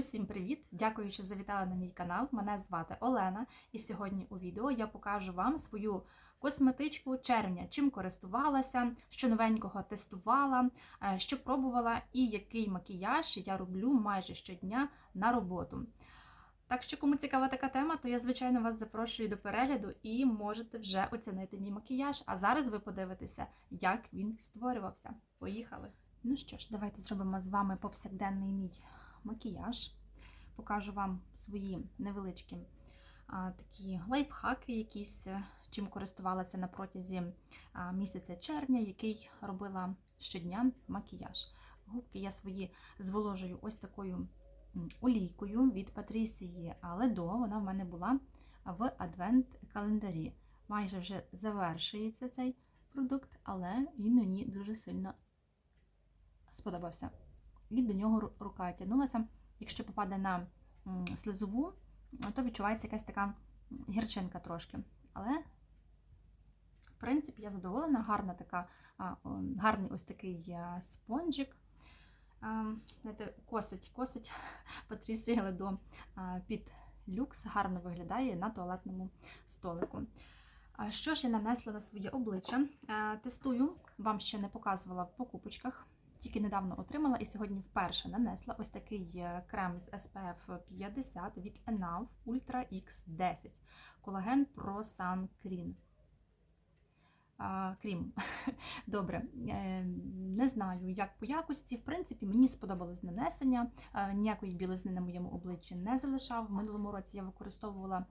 Усім привіт! Дякую, що завітали на мій канал. Мене звати Олена, і сьогодні у відео я покажу вам свою косметичку червня, чим користувалася, що новенького тестувала, е, що пробувала і який макіяж я роблю майже щодня на роботу. Так що, кому цікава така тема, то я, звичайно, вас запрошую до перегляду і можете вже оцінити мій макіяж. А зараз ви подивитеся, як він створювався. Поїхали! Ну що ж, давайте зробимо з вами повсякденний мій макіяж. Покажу вам свої невеличкі а, такі лайфхаки, якісь, е, чим користувалася на протязі а, місяця червня, який робила щодня макіяж. Губки я свої зволожую ось такою олійкою від Патрісії Ледо. Вона в мене була в адвент-календарі. Майже вже завершується цей продукт, але він мені дуже сильно сподобався і до нього рука тягнулася. Якщо попаде на слизову, то відчувається якась така гірчинка трошки. Але, в принципі, я задоволена, гарна така, гарний ось такий спонжик. Знаєте, косить, косить Патрісія Ледо а, під люкс, гарно виглядає на туалетному столику. Що ж я нанесла на своє обличчя? Е, Тестую, вам ще не показувала в покупочках. Тільки недавно отримала і сьогодні вперше нанесла ось такий е, крем з SPF 50 від ENAV Ultra X10 Колаген Pro Sun Cream. Крім. Добре, Е, не знаю, як по якості. В принципі, мені сподобалось нанесення. Е, Ніякої білизни на моєму обличчі не залишав. В минулому році я використовувала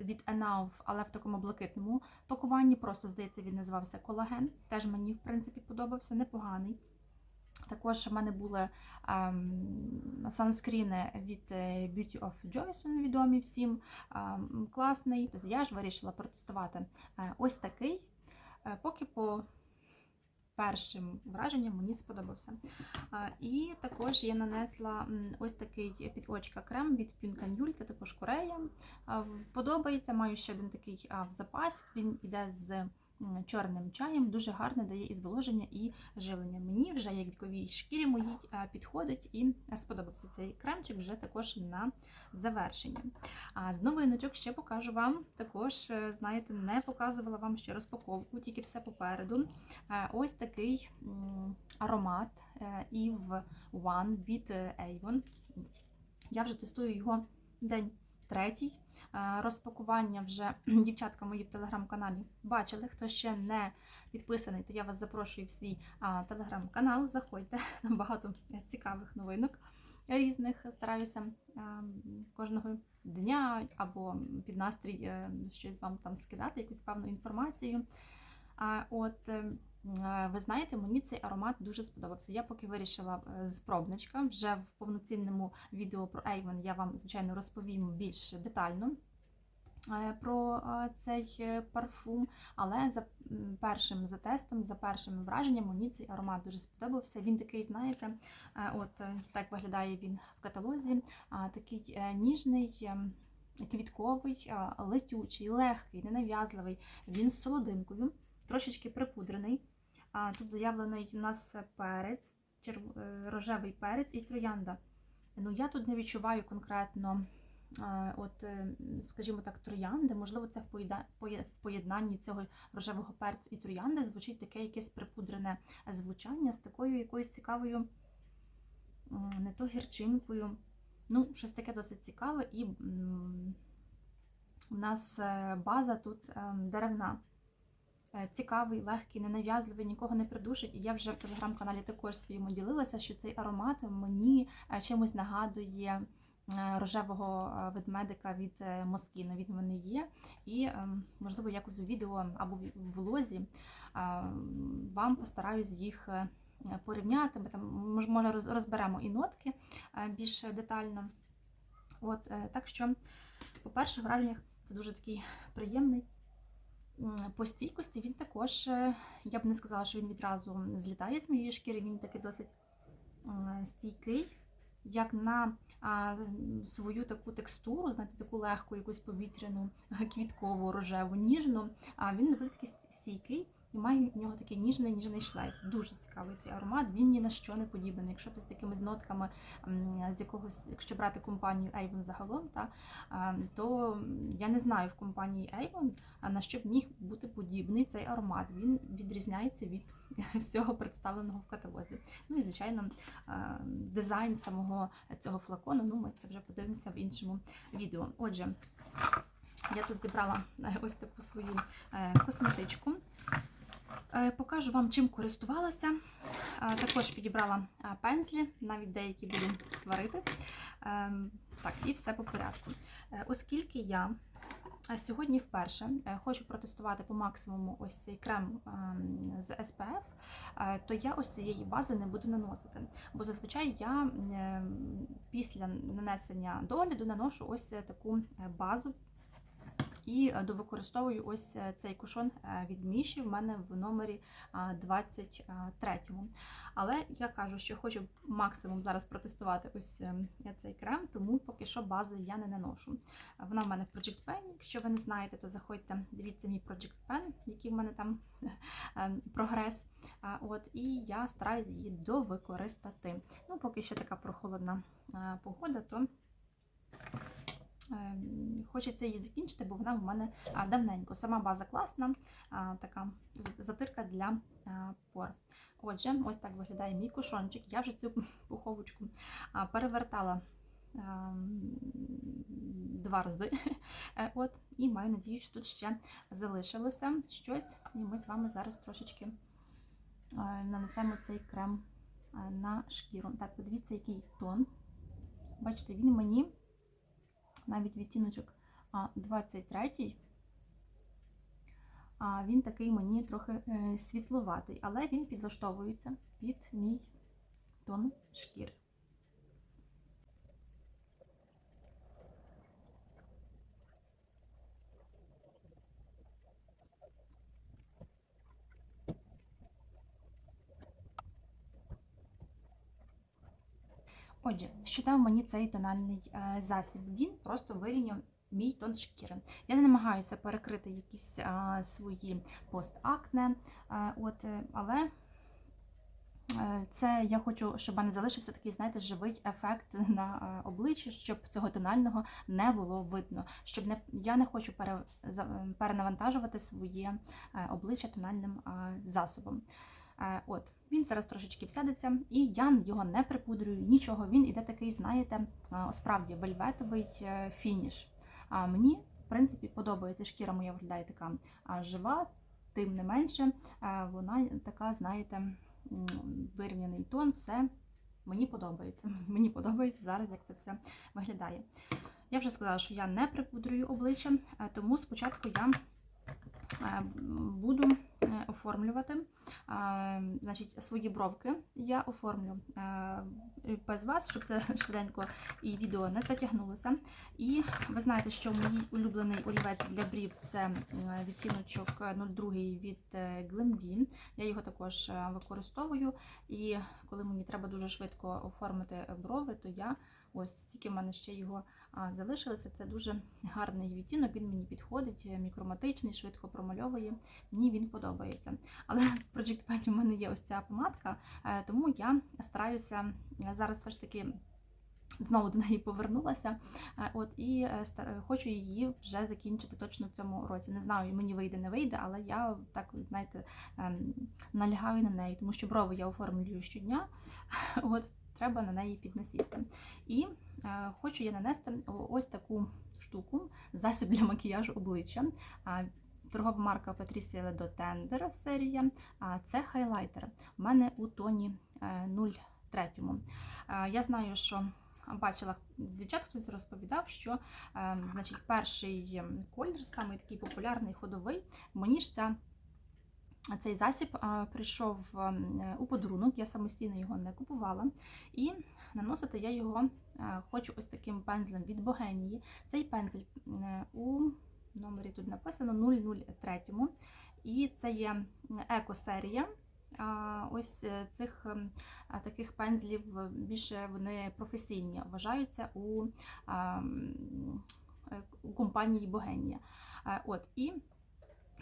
від ENAV, але в такому блакитному пакуванні. Просто, здається, він називався колаген. Теж мені, в принципі, подобався, непоганий. Також в мене були ем, санскріни від е, Beauty of Joyson, відомі всім. Ем, класний. Я ж вирішила протестувати е, ось такий. Е, Поки по першим враженням мені сподобався. І також я нанесла ось такий під очка крем від Pink це також Корея. Подобається, маю ще один такий в запасі. Він іде з чорним чаєм, дуже гарне дає і зволоження, і живлення. Мені вже як віковій шкірі моїй е, підходить і сподобався цей кремчик вже також на завершення. А з новиночок ще покажу вам. Також, е, знаєте, не показувала вам ще розпаковку, тільки все попереду. Е, Ось такий аромат Eve One від Avon. Я вже тестую його день третій. Е, Розпакування вже дівчатка мої в телеграм-каналі бачили. Хто ще не підписаний, то я вас запрошую в свій телеграм-канал. Заходьте на багато цікавих новинок різних. Стараюся е, кожного дня або під настрій е, щось вам там скидати, якусь певну інформацію. А от е, е, ви знаєте, мені цей аромат дуже сподобався. Я поки вирішила е, з пробничка. Вже в повноцінному відео про Avon я вам, звичайно, розповім більш детально е, про е, цей е, парфум. Але за першим за тестом, за першим враженням, мені цей аромат дуже сподобався. Він такий, знаєте, е, от е, так виглядає він в каталозі. Такий е, ніжний. е, Квітковий, е, летючий, легкий, ненав'язливий. Він з солодинкою, трошечки припудрений. Тут заявлений у нас перець, черв... е, рожевий перець і троянда. Ну, я тут не відчуваю конкретно, е, от, е, скажімо так, троянди. Можливо, це в поєднанні цього рожевого перцю і троянди звучить таке якесь припудрене звучання з такою якоюсь цікавою, не то гірчинкою. Ну, щось таке досить цікаве, і у нас база тут е, деревна. Е, Цікавий, легкий, ненав'язливий, нікого не придушить. І я вже в телеграм-каналі також своєму ділилася, що цей аромат мені е, чимось нагадує е, рожевого ведмедика від Москіно. Він в мене є. І, можливо, якось в відео або в влозі вам постараюсь їх порівняти. Ми там може розберемо і нотки більш детально. От, так що, по перших враженнях, це дуже такий приємний. По стійкості він також, е, я б не сказала, що він відразу злітає з моєї шкіри, він такий досить стійкий, як на свою таку текстуру, знаєте, таку легку, якусь повітряну, квіткову, рожеву, ніжну. А він доволі такий стійкий, і має в нього такий ніжний ніжний шлейф. Дуже цікавий цей аромат. Він ні на що не подібний. Якщо ти з такими нотками з якогось, якщо брати компанію Avon загалом, та, то я не знаю в компанії Avon, на що б міг бути подібний цей аромат. Він відрізняється від всього представленого в каталозі. Ну і звичайно, дизайн самого цього флакону. Ну, ми це вже подивимося в іншому відео. Отже. Я тут зібрала е, ось таку свою е, косметичку. Е, Покажу вам, чим користувалася. Е, Також підібрала е, пензлі, навіть деякі буду сварити. Е, Так, і все по порядку. Оскільки я сьогодні вперше хочу протестувати по максимуму ось цей крем ем, з SPF, то я ось цієї бази не буду наносити. Бо зазвичай я після нанесення догляду наношу ось таку базу і е, довикористовую ось е, цей кушон е, від Міші в мене в номері 23. Але я кажу, що хочу максимум зараз протестувати ось цей крем, тому поки що бази я не наношу. Вона в мене в Project Pen. Якщо ви не знаєте, то заходьте, дивіться мій Project Pen, який в мене там прогрес. От, і я стараюсь її довикористати. Ну, поки що така прохолодна погода, то Хочеться її закінчити, бо вона в мене давненько. Сама база класна, така затирка для пор. Отже, ось так виглядає мій кушончик. Я вже цю пуховочку перевертала ем, два рази. Е, От, і маю надію, що тут ще залишилося щось, і ми з вами зараз трошечки е, нанесемо цей крем е, на шкіру. Так, подивіться, який тон. Бачите, він мені навіть відтіночок а, 23 він такий мені трохи е, світловатий, але він підлаштовується під мій тон шкіри. Отже, що дав мені цей тональний е, засіб? Він просто вирівняв мій тон шкіри. Я не намагаюся перекрити якісь е, свої постакне, е, от, але це я хочу, щоб мене залишився такий, знаєте, живий ефект на обличчі, щоб цього тонального не було видно. Щоб не я не хочу пере, перенавантажувати своє обличчя тональним засобом. Е, От, він зараз трошечки всядеться, і я його не припудрюю, нічого. Він іде такий, знаєте, е, справді вельветовий е, фініш. А мені, в принципі, подобається. Шкіра моя виглядає така жива, тим не менше, вона така, знаєте, вирівняний тон, все мені подобається. Мені подобається зараз, як це все виглядає. Я вже сказала, що я не припудрюю обличчя, тому спочатку я буду оформлювати е, значить, свої бровки. Я оформлю е, без вас, щоб це швиденько і відео не затягнулося. І ви знаєте, що мій улюблений олівець для брів це е, відтіночок 02 від е, Я його також е, використовую. І коли мені треба дуже швидко оформити брови, то я ось стільки в мене ще його залишилося. Це дуже гарний відтінок, він мені підходить, е, мікроматичний, швидко промальовує. Мені він подобається. Але в Project Pen у мене є ось ця помадка, е, тому я стараюся е, зараз все ж таки. Знову до неї повернулася, от і хочу її вже закінчити точно в цьому році. Не знаю, мені вийде, не вийде, але я так знаєте ем, налягаю на неї, тому що брови я оформлюю щодня. От треба на неї піднасісти. І е, хочу я нанести ось таку штуку, засіб для макіяжу обличчя. Торгова марка Patricia Ledo Tender серія. Це хайлайтер. У мене у тоні е, 03. Е, Я знаю, що бачила з дівчат, хтось розповідав, що е, значить, перший колір, саме такий популярний ходовий, мені ж ця цей засіб прийшов ем, у подарунок, я самостійно його не купувала. І наносити я його е, хочу ось таким пензлем від Богенії. Цей пензель е, у номері тут написано 003. І це є еко-серія. Ось е, цих ем, таких пензлів більше вони професійні вважаються у, а, м, е, у компанії Богенія. От, і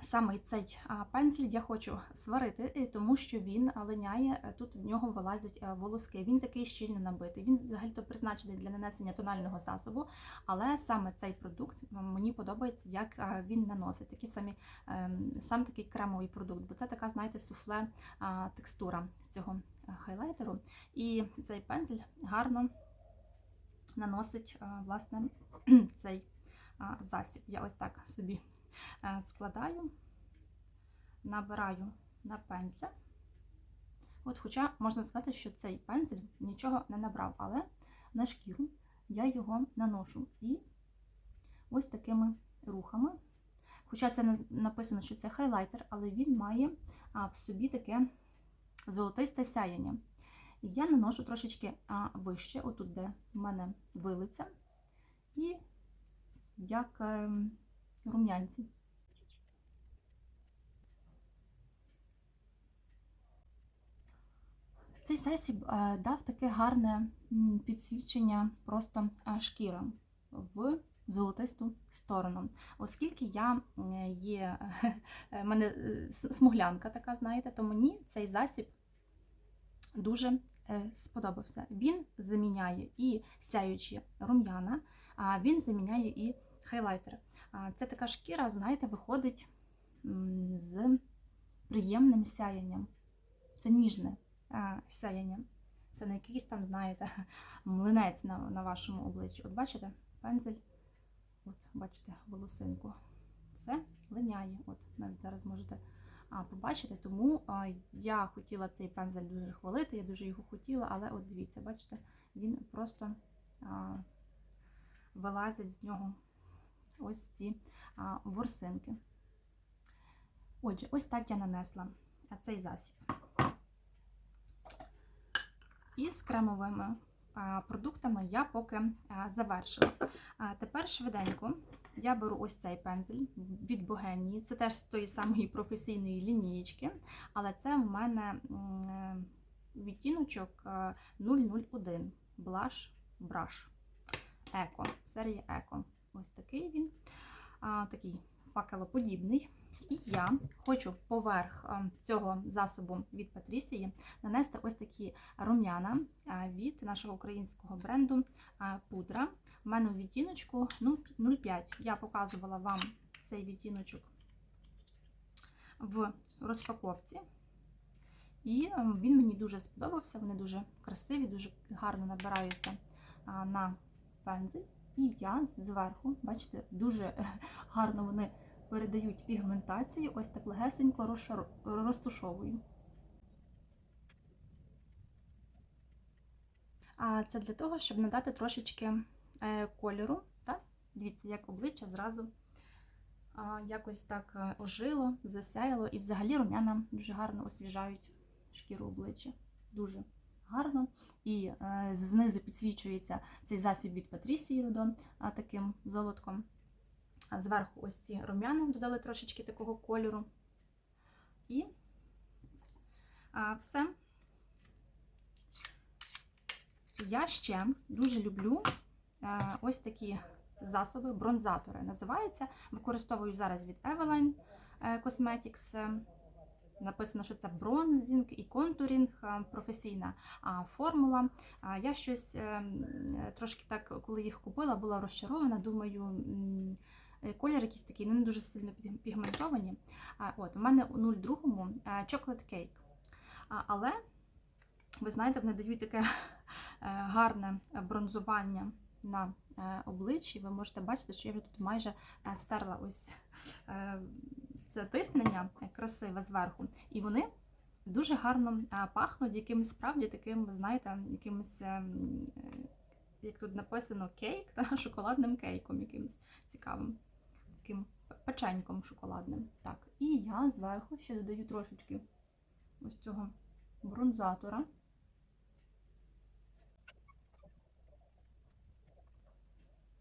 Саме цей а, пензель я хочу сварити, е, тому що він линяє, е, тут в нього вилазять е, волоски. Він такий щільно набитий. Він взагалі-то призначений для нанесення тонального засобу, але саме цей продукт мені подобається, як він наносить. Такий самі, ем, сам такий кремовий продукт, бо це така, знаєте, суфле текстура цього хайлайтеру. І цей пензель гарно наносить власне цей засіб. Я ось так собі складаю, набираю на пензля. От, хоча можна сказати, що цей пензель нічого не набрав, але на шкіру я його наношу. І ось такими рухами. Хоча це написано, що це хайлайтер, але він має в собі таке золотисте сяяння. Я наношу трошечки вище, отут, де в мене вилиця, і як е, рум'янці. Цей засіб е, дав таке гарне підсвічення просто е, шкірам в золотисту сторону. Оскільки я є е, мене смуглянка така, знаєте, то мені цей засіб дуже сподобався. Він заміняє і сяючі рум'яна, а він заміняє і хайлайтер. А, Це така шкіра, знаєте, виходить з приємним сяянням. Це ніжне сяяння. Це не якийсь там, знаєте, млинець на, на вашому обличчі. От бачите, пензель, от бачите, волосинку. Все линяє. От навіть зараз можете а, побачити. Тому а, я хотіла цей пензель дуже хвалити, я дуже його хотіла, але от дивіться, бачите, він просто а, вилазить з нього ось ці ворсинки. Отже, ось так я нанесла цей засіб. Із кремовими а, продуктами я поки завершила. Тепер швиденько я беру ось цей пензель від Богенії. Це теж з тої самої професійної лінієчки, але це в мене відтіночок е, 001 Blush Brush Еко. Серія Еко. Ось такий він, а, такий факелоподібний. І я хочу поверх цього засобу від Патрісії нанести ось такі рум'яна від нашого українського бренду пудра. У мене у відтіночку ну, 0,5. Я показувала вам цей відтіночок в розпаковці. І він мені дуже сподобався. Вони дуже красиві, дуже гарно набираються на пензель. І я зверху, бачите, дуже гарно вони передають пігментацію, ось так легесенько розтушовую. А це для того, щоб надати трошечки е, кольору. Так? Дивіться, як обличчя зразу якось так е, ожило, засяяло, і взагалі рум'яна дуже гарно освіжають шкіру обличчя. Дуже гарно. І е, знизу підсвічується цей засіб від Патрісії Родон а, таким золотком. А зверху ось ці рум'яна додали трошечки такого кольору. І а, все. Я ще дуже люблю е, ось такі засоби, бронзатори називаються. Використовую зараз від Eveline е, Cosmetics. Написано, що це бронзінг і контурінг, е, професійна формула. Я щось е, трошки так, коли їх купила, була розчарована. Думаю, колір якийсь такий, ну не дуже сильно пігментовані. От, у мене у 02-му е, Cake. А, Але, ви знаєте, вони дають таке гарне бронзування на обличчі. Ви можете бачити, що я вже тут майже стерла ось тиснення красиве зверху. І вони дуже гарно пахнуть якимось справді таким, знаєте, якимось, е, е, як тут написано, кейк, та, шоколадним кейком якимось цікавим. Таким печеньком шоколадним. Так, і я зверху ще додаю трошечки ось цього бронзатора.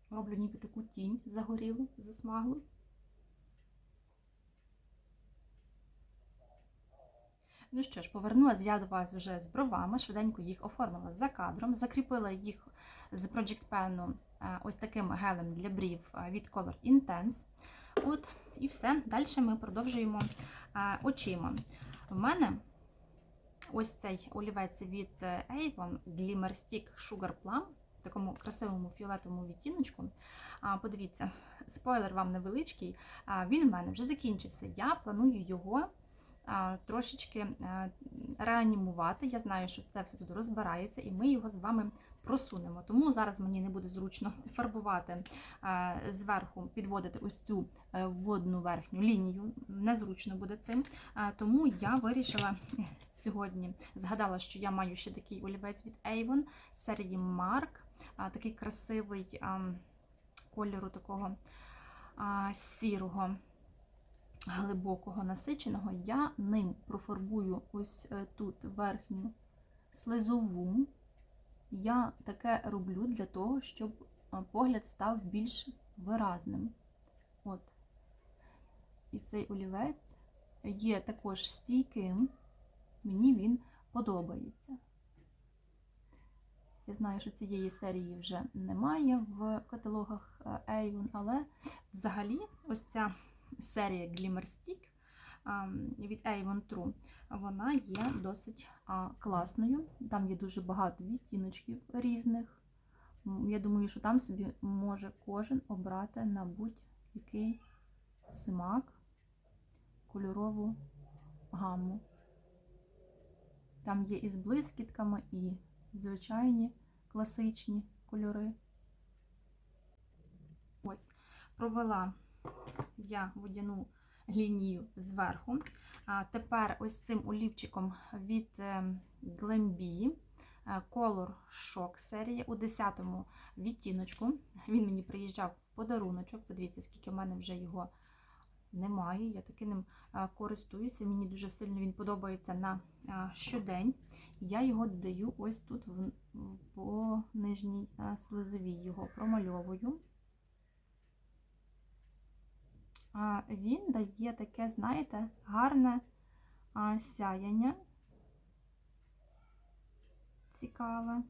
Роблю ніби таку тінь загорілу, засмаглу. Ну що ж, повернулася я до вас вже з бровами, швиденько їх оформила за кадром, закріпила їх з Project Pen е, ось таким гелем для брів е, від Color Intense. От, і все. Далі ми продовжуємо е, очима. В мене ось цей олівець від Avon Glimmer Stick Sugar Plum в такому красивому фіолетовому відтіночку. Подивіться, спойлер вам невеличкий. Він в мене вже закінчився. Я планую його трошечки е, реанімувати. Я знаю, що це все тут розбирається, і ми його з вами просунемо. Тому зараз мені не буде зручно фарбувати е, зверху, підводити ось цю е, водну верхню лінію. Незручно буде цим. Тому я вирішила сьогодні, згадала, що я маю ще такий олівець від Avon серії Mark, такий красивий кольору такого сірого. Глибокого насиченого, я ним профарбую ось е, тут верхню слизову. Я таке роблю для того, щоб е, погляд став більш виразним. От. І цей олівець є також стійким, мені він подобається. Я знаю, що цієї серії вже немає в каталогах е, Avon, але взагалі ось ця серія Glimmer Stick від Avon True, вона є досить класною. Там є дуже багато відтіночків різних. Я думаю, що там собі може кожен обрати на будь-який смак, кольорову гамму. Там є і з блискітками, і звичайні класичні кольори. Ось, провела я водяну лінію зверху. А тепер ось цим олівчиком від е, Glambi е, Color Shock серія у 10-му відтіночку. Він мені приїжджав в подаруночок. Подивіться, скільки в мене вже його немає. Я таки ним е, користуюся. Мені дуже сильно він подобається на щодень. Я його додаю ось тут по нижній слизовій, його промальовую. А Він дає таке, знаєте, гарне сяяння. Цікаве.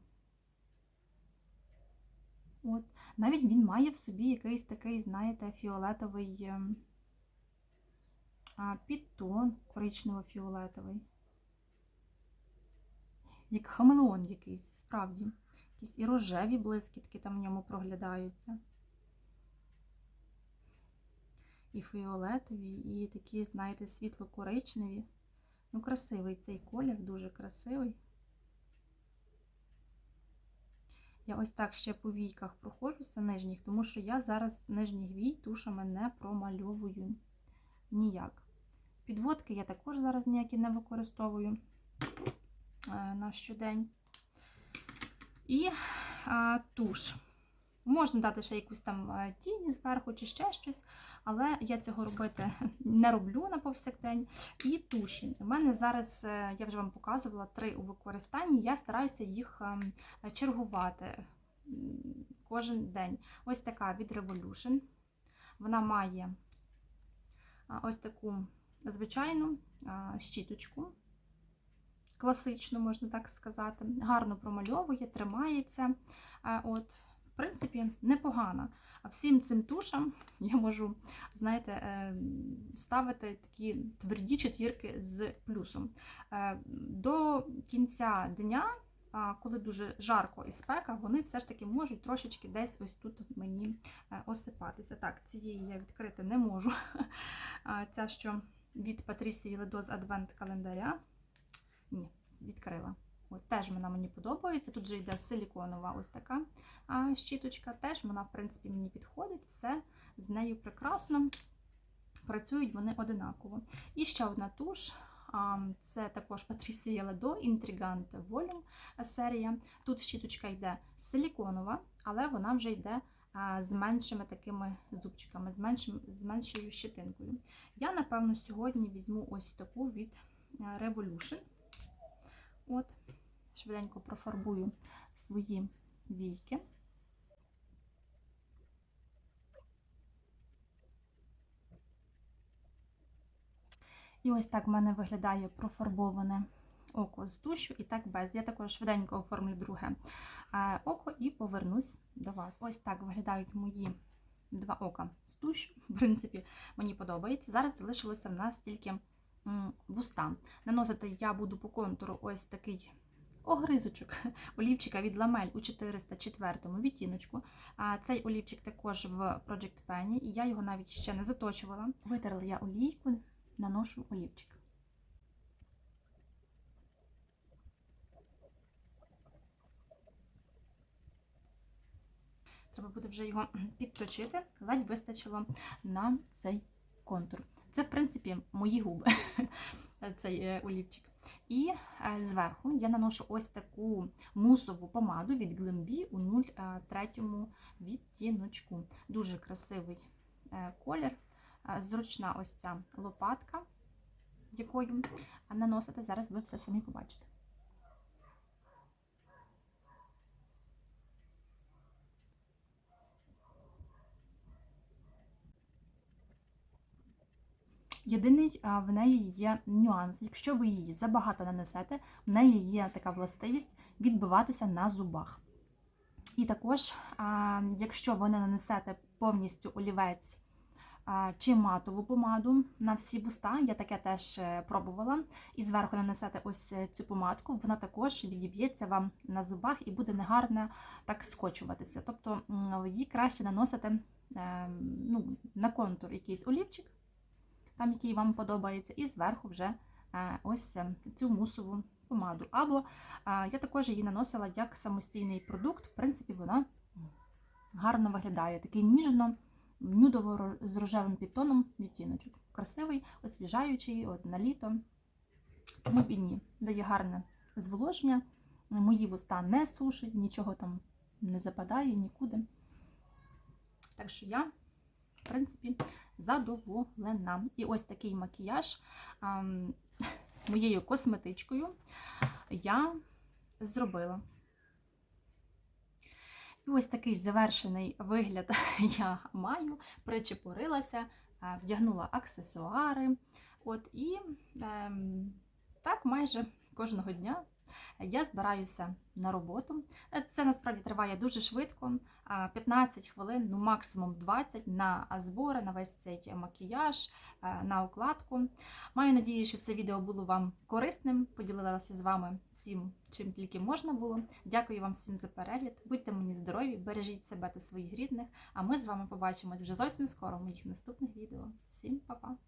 От. Навіть він має в собі якийсь такий, знаєте, фіолетовий ем, підтон коричнево-фіолетовий. Як хамелеон якийсь, справді. Якісь і рожеві блискітки там в ньому проглядаються. І фіолетові, і такі, знаєте, світло-коричневі. Ну, красивий цей колір, дуже красивий. Я ось так ще по війках проходжуся нижніх, тому що я зараз нижніх вій тушами не промальовую ніяк. Підводки я також зараз ніякі не використовую е, на щодень. І а, туш. Можна дати ще якусь там е, тінь зверху чи ще щось, але я цього робити не роблю на повсякдень. І туші. У мене зараз, е, я вже вам показувала, три у використанні. Я стараюся їх ем, чергувати кожен день. Ось така від Revolution. Вона має ось таку звичайну щіточку. Класично, можна так сказати. Гарно промальовує, тримається. От, принципі, непогано. А всім цим тушам я можу, знаєте, е, ставити такі тверді четвірки з плюсом. Е, До кінця дня, коли дуже жарко і спека, вони все ж таки можуть трошечки десь ось тут мені е, осипатися. Так, цієї я відкрити не можу. Ця, що від Патрісії Ледоз Адвент календаря. Ні, відкрила. От, теж вона мені подобається. Тут же йде силіконова ось така щіточка. Теж вона, в принципі, мені підходить, все з нею прекрасно. Працюють вони одинаково. І ще одна туш. Це також Патрісія Ледо Intrigante Volume серія. Тут щіточка йде силіконова, але вона вже йде з меншими такими зубчиками, з, меншим, з меншою щетинкою. Я, напевно, сьогодні візьму ось таку від Revolution. От, швиденько профарбую свої війки. І ось так в мене виглядає профарбоване око з душу, і так без. Я також швиденько оформлю друге е, око і повернусь до вас. Ось так виглядають мої два ока з туш. В принципі, мені подобається. Зараз залишилося в нас тільки вуста. Наносити я буду по контуру ось такий огризочок олівчика від ламель у 404 відтіночку. А цей олівчик також в Project Penny, і я його навіть ще не заточувала. Витерла я олійку, наношу олівчик. Треба буде вже його підточити, ледь вистачило на цей контур. Це, в принципі, мої губи, цей е, олівчик. І е, зверху я наношу ось таку мусову помаду від Glambi у 03 відтіночку. Дуже красивий е, колір, Е, зручна ось ця лопатка, якою наносити. Зараз ви все самі побачите. Єдиний в неї є нюанс. Якщо ви її забагато нанесете, в неї є така властивість відбиватися на зубах. І також, якщо ви не нанесете повністю олівець чи матову помаду на всі вуста, я таке теж е, пробувала, і зверху нанесете ось е, цю помадку, вона також відіб'ється вам на зубах і буде негарно так скочуватися. Тобто її краще наносити е, ну, на контур якийсь олівчик там, який вам подобається, і зверху вже е, ось е, цю мусову помаду. Або е, я також її наносила як самостійний продукт. В принципі, вона гарно виглядає. Такий ніжно, нюдово з рожевим підтоном відтіночок. Красивий, освіжаючий, от на літо. Тому і ні. Дає гарне зволоження. Мої вуста не сушить, нічого там не западає нікуди. Так що я, в принципі, задоволена. І ось такий макіяж а, моєю косметичкою я зробила. І ось такий завершений вигляд я маю, причепурилася, вдягнула аксесуари. От, І е, так майже кожного дня я збираюся на роботу. Це насправді триває дуже швидко, 15 хвилин, ну максимум 20 на збори, на весь цей макіяж, на укладку. Маю надію, що це відео було вам корисним. Поділилася з вами всім, чим тільки можна було. Дякую вам всім за перегляд. Будьте мені здорові, бережіть себе та своїх рідних. А ми з вами побачимось вже зовсім скоро в моїх наступних відео. Всім па-па!